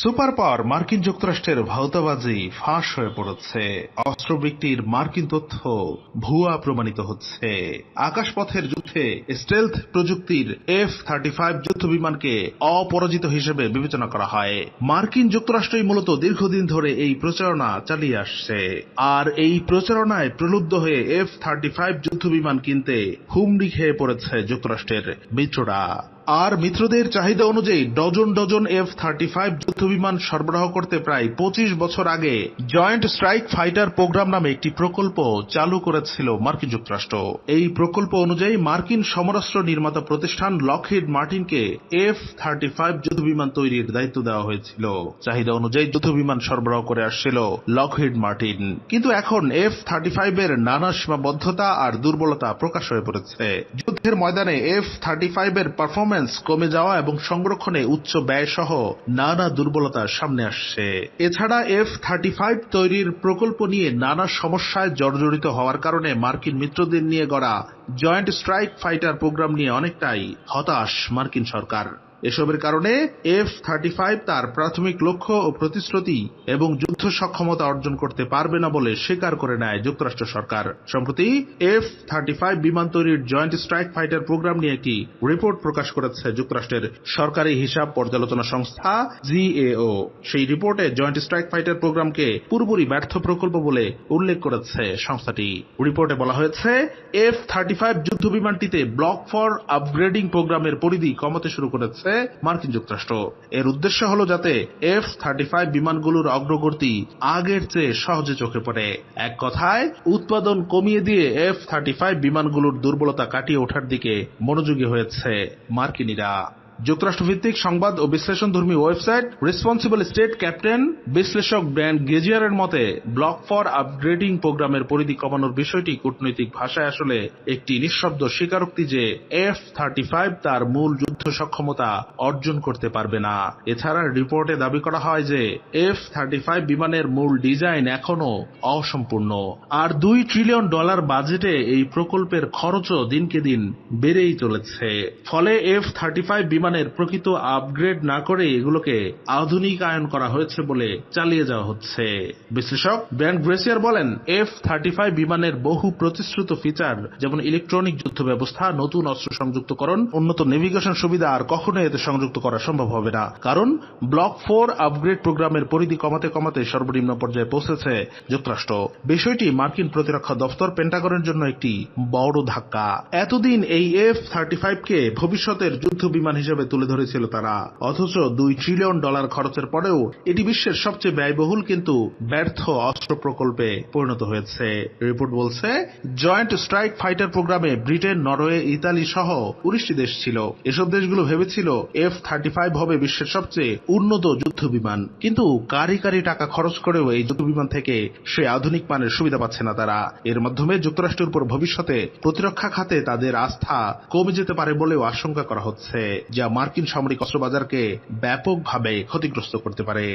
Super power মার্কিন যুক্তরাষ্ট্রের ভাওতাবাজি ফাঁস হয়ে পড়েছে। অস্ত্র বিক্রির মার্কিন তথ্য ভুয়া প্রমাণিত হচ্ছে। আকাশপথের যুদ্ধে স্টেলথ প্রযুক্তির এফ থার্টি ফাইভ যুদ্ধ বিমানকে অপরাজিত হিসেবে বিবেচনা করা হয়। মার্কিন যুক্তরাষ্ট্রই মূলত দীর্ঘদিন ধরে এই প্রচারণা চালিয়ে আসছে। আর এই প্রচারণায় প্রলুব্ধ হয়ে এফ থার্টি ফাইভ যুদ্ধ বিমান কিনতে হুমড়ি খেয়ে পড়েছে যুক্তরাষ্ট্রের মিত্ররা। আর মিত্রদের চাহিদা অনুযায়ী dozen dozen F thirty five যুদ্ধবিমান সরবরাহ করতে প্রায় পঁচিশ বছর আগে জয়েন্ট স্ট্রাইক ফাইটার প্রোগ্রাম নামে একটি প্রকল্প চালু করেছিল মার্কিন যুক্তরাষ্ট্র। এই প্রকল্প অনুযায়ী মার্কিন সমরাস্ত্র নির্মাতা প্রতিষ্ঠান লকহিড মার্টিনকে এফ থার্টি ফাইভ যুদ্ধবিমান তৈরির দায়িত্ব দেওয়া হয়েছিল। চাহিদা অনুযায়ী যুদ্ধবিমান সরবরাহ করে আসছিল লকহিড মার্টিন কিন্তু এখন এফ থার্টি ফাইভ এর নানা সীমাবদ্ধতা আর দুর্বলতা প্রকাশ হয়ে পড়েছে। যুদ্ধের ময়দানে এফ থার্টি ফাইভ এর পারফরমেন্স কমে যাওয়া এবং সংরক্ষণে উচ্চ ব্যয় সহ নানা দুর্বলতা সামনে আসছে। এছাড়া এফ থার্টি ফাইভ তৈরির প্রকল্প নিয়ে নানা সমস্যায় জর্জরিত হওয়ার কারণে মার্কিন মিত্রদের নিয়ে গড়া জয়েন্ট স্ট্রাইক ফাইটার প্রোগ্রাম নিয়ে অনেকটাই হতাশ মার্কিন সরকার। এসবের কারণে এফ থার্টি ফাইভ তার প্রাথমিক লক্ষ্য ও প্রতিশ্রুতি এবং যুদ্ধ সক্ষমতা অর্জন করতে পারবে না বলে স্বীকার করে নেয় যুক্তরাষ্ট্র সরকার। সম্প্রতি এফ থার্টি ফাইভ বিমান তৈরির জয়েন্ট স্ট্রাইক ফাইটার প্রোগ্রাম নিয়ে একটি রিপোর্ট প্রকাশ করেছে যুক্তরাষ্ট্রের সরকারি হিসাব পর্যালোচনা সংস্থা জিএও সেই রিপোর্টে জয়েন্ট স্ট্রাইক ফাইটার প্রোগ্রামকে পুরোপুরি ব্যর্থ প্রকল্প বলে উল্লেখ করেছে সংস্থাটি। রিপোর্টে বলা হয়েছে এফ থার্টি ফাইভ যুদ্ধ বিমানটিতে ব্লক ফর আপগ্রেডিং প্রোগ্রামের পরিধি কমাতে শুরু করেছে। মার্কিন যুক্তরাষ্ট্র। এর উদ্দেশ্য হল যাতে এফ থার্টি ফাইভ বিমানগুলোর অগ্রগতি আগের চেয়ে সহজে চোখে পড়ে। এক কথায়, উৎপাদন কমিয়ে দিয়ে এফ থার্টি ফাইভ বিমানগুলোর দুর্বলতা কাটিয়ে ওঠার দিকে মনোযোগী হয়েছে মার্কিনীরা। যুক্তরাষ্ট্রভিত্তিক সংবাদ ও বিশ্লেষণধর্মী ওয়েবসাইট রেসপন্সিবল স্টেট ক্যাপ্টেন, বিশ্লেষক ব্র্যান্ড গেজিয়ারের মতে, ব্লক ফর আপগ্রেডিং প্রোগ্রামের পরিধি কমানোর বিষয়টি কূটনৈতিক ভাষায় আসলে একটি নিঃশব্দ স্বীকারোক্তি যে এফ থার্টি ফাইভ তার মূল যুদ্ধ সক্ষমতা অর্জন করতে পারবে না। এছাড়া রিপোর্টে দাবি করা হয় যে এফ থার্টি ফাইভ বিমানের মূল ডিজাইন এখনও অসম্পূর্ণ। আর দুই ট্রিলিয়ন ডলার বাজেটে এই প্রকল্পের খরচও দিনকে দিন বেড়েই চলেছে। ফলে এফ থার্টি ফাইভ বিমানের প্রকৃত আপগ্রেড না করে এগুলোকে আধুনিকায়ন করা হয়েছে বলে চালিয়ে যাওয়া হচ্ছে। বিশ্লেষক ব্র্যান্ড গ্রেসিয়ার বলেন এফ থার্টি ফাইভ বিমানের বহু প্রতিশ্রুত ফিচার যেমন ইলেকট্রনিক যুদ্ধ ব্যবস্থা, নতুন অস্ত্র সংযুক্তকরণ, উন্নত নেভিগেশন সুবিধা, আর কখনো এতে সংযুক্ত করা সম্ভব হবে না। কারণ ব্লক ফোর আপগ্রেড প্রোগ্রামের পরিধি কমাতে কমাতে সর্বনিম্ন পর্যায়ে পৌঁছেছে যুক্তরাষ্ট্র। বিষয়টি মার্কিন প্রতিরক্ষা দপ্তর পেন্টাগনের জন্য একটি বড় ধাক্কা। এতদিন এই এফ থার্টি ফাইভ কে ভবিষ্যতের যুদ্ধ বিমান হিসেবে তুলে ধরেছিল তারা। অথচ দুই ট্রিলিয়ন ডলার খরচের পরেও এটি বিশ্বের সবচেয়ে ব্যয়বহুল কিন্তু ব্যর্থ অস্ত্র প্রকল্পে পরিণত হয়েছে। রিপোর্ট বলছে, জয়েন্ট স্ট্রাইক ফাইটার প্রোগ্রামে ব্রিটেন, নরওয়ে, ইতালি সহ উনিশটি দেশ ছিল। এসব দেশগুলো ভেবেছিল এফ থার্টি ফাইভ হবে বিশ্বের সবচেয়ে উন্নত যুদ্ধ বিমান। কিন্তু কারি কারি টাকা খরচ করেও এই যুদ্ধ বিমান থেকে সে আধুনিক মানের সুবিধা পাচ্ছে না তারা। এর মাধ্যমে যুক্তরাষ্ট্রের উপর ভবিষ্যতে প্রতিরক্ষা খাতে তাদের আস্থা কমে যেতে পারে বলেও আশঙ্কা করা হচ্ছে। যা মার্কিন সামরিক অস্ত্র বাজারকে ব্যাপকভাবে ক্ষতিগ্রস্ত করতে পারে।